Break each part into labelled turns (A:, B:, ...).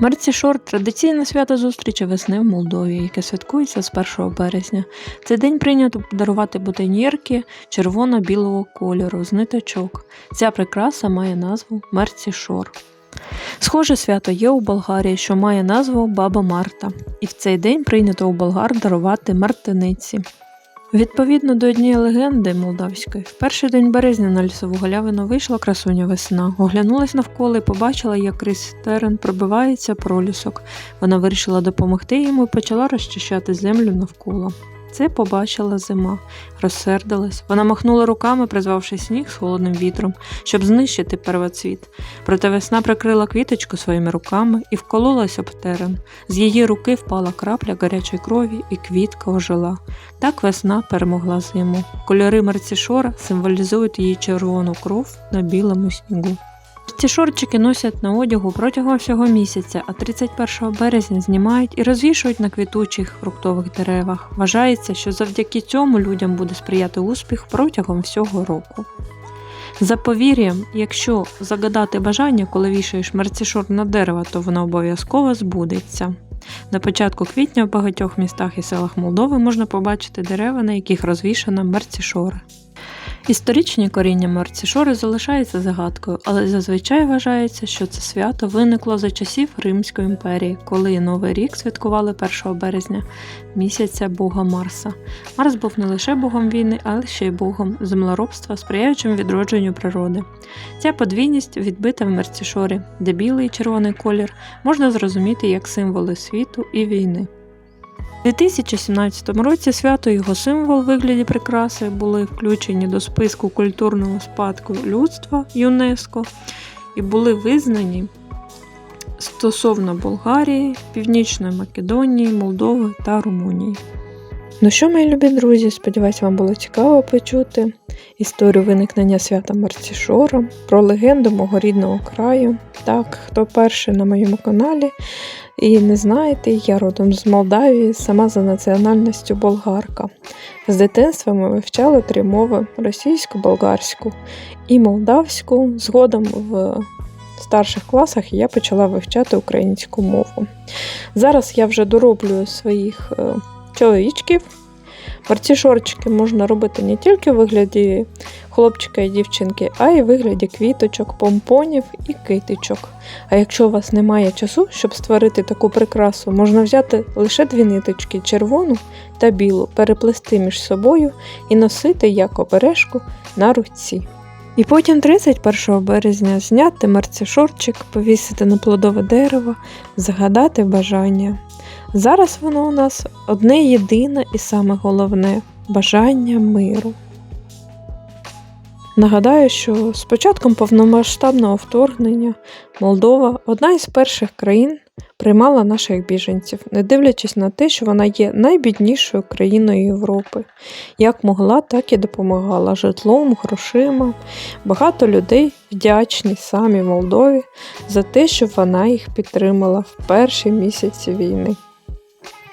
A: Мерцішор традиційне свято зустрічі весни в Молдові, яке святкується з 1 березня. Цей день прийнято подарувати бутоньєрки червоно-білого кольору з ниточок. Ця прикраса має назву Мерцішор. Схоже свято є у Болгарії, що має назву Баба Марта, і в цей день прийнято у болгар дарувати мартиниці. Відповідно до однієї легенди молдавської, в перший день березня на лісову галявину вийшла красуня весна, оглянулась навколо і побачила, як крізь терен пробивається пролісок. Вона вирішила допомогти йому і почала розчищати землю навколо. Це побачила зима, розсердилась. Вона махнула руками, призвавши сніг з холодним вітром, щоб знищити первоцвіт. Проте весна прикрила квіточку своїми руками і вкололась об терен. З її руки впала крапля гарячої крові, і квітка ожила. Так весна перемогла зиму. Кольори мерцішора символізують її червону кров на білому снігу. Ці шорчики носять на одягу протягом всього місяця, а 31 березня знімають і розвішують на квітучих фруктових деревах. Вважається, що завдяки цьому людям буде сприяти успіх протягом всього року. За повір'ям, якщо загадати бажання, коли вішаєш мерцішор на дерево, то воно обов'язково збудеться. На початку квітня в багатьох містах і селах Молдови можна побачити дерева, на яких розвішано мерцішори. Історичні коріння мерцішори залишаються загадкою, але зазвичай вважається, що це свято виникло за часів Римської імперії, коли Новий рік святкували 1 березня місяця Бога Марса. Марс був не лише богом війни, але ще й богом землеробства, сприяючим відродженню природи. Ця подвійність відбита в мерцішорі, де білий і червоний колір можна зрозуміти як символи світу і війни. У 2017 році свято і його символ у вигляді прикраси були включені до списку культурного спадку людства ЮНЕСКО і були визнані стосовно Болгарії, Північної Македонії, Молдови та Румунії. Ну що, мої любі друзі, сподіваюсь, вам було цікаво почути історію виникнення свята Марцішора, про легенду мого рідного краю. Так, хто перший на моєму каналі і не знаєте, я родом з Молдавії, сама за національністю болгарка. З дитинства ми вивчали три мови: російську, болгарську і молдавську. Згодом в старших класах я почала вивчати українську мову. Зараз я вже дороблюю своїх е, чоловічків. Марцішорчики можна робити не тільки в вигляді хлопчика і дівчинки, а й в вигляді квіточок, помпонів і китичок. А якщо у вас немає часу, щоб створити таку прикрасу, можна взяти лише дві ниточки червону та білу, переплести між собою і носити як обережку на руці. І потім 31 березня зняти марцішорчик, повісити на плодове дерево, загадати бажання. Зараз воно у нас одне єдине і саме головне бажання миру. Нагадаю, що з початком повномасштабного вторгнення Молдова одна із перших країн приймала наших біженців, не дивлячись на те, що вона є найбіднішою країною Європи. Як могла, так і допомагала житлом, грошима. Багато людей вдячні самі Молдові за те, що вона їх підтримала в перші місяці війни.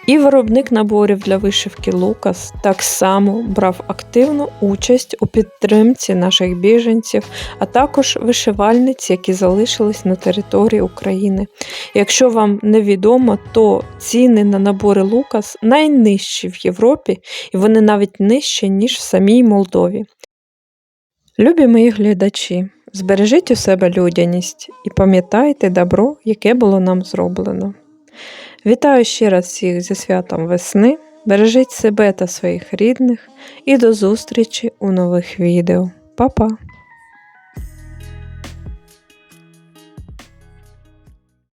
A: І виробник наборів для вишивки Лукас так само брав активну участь у підтримці наших біженців, а також вишивальниць, які залишились на території України. Якщо вам невідомо, то ціни на набори Лукас найнижчі в Європі, і вони навіть нижчі, ніж в самій Молдові. Любі мої глядачі, збережіть у себе людяність і пам'ятайте добро, яке було нам зроблено. Вітаю ще раз всіх зі святом весни. Бережіть себе та своїх рідних і до зустрічі у нових відео. Па-па!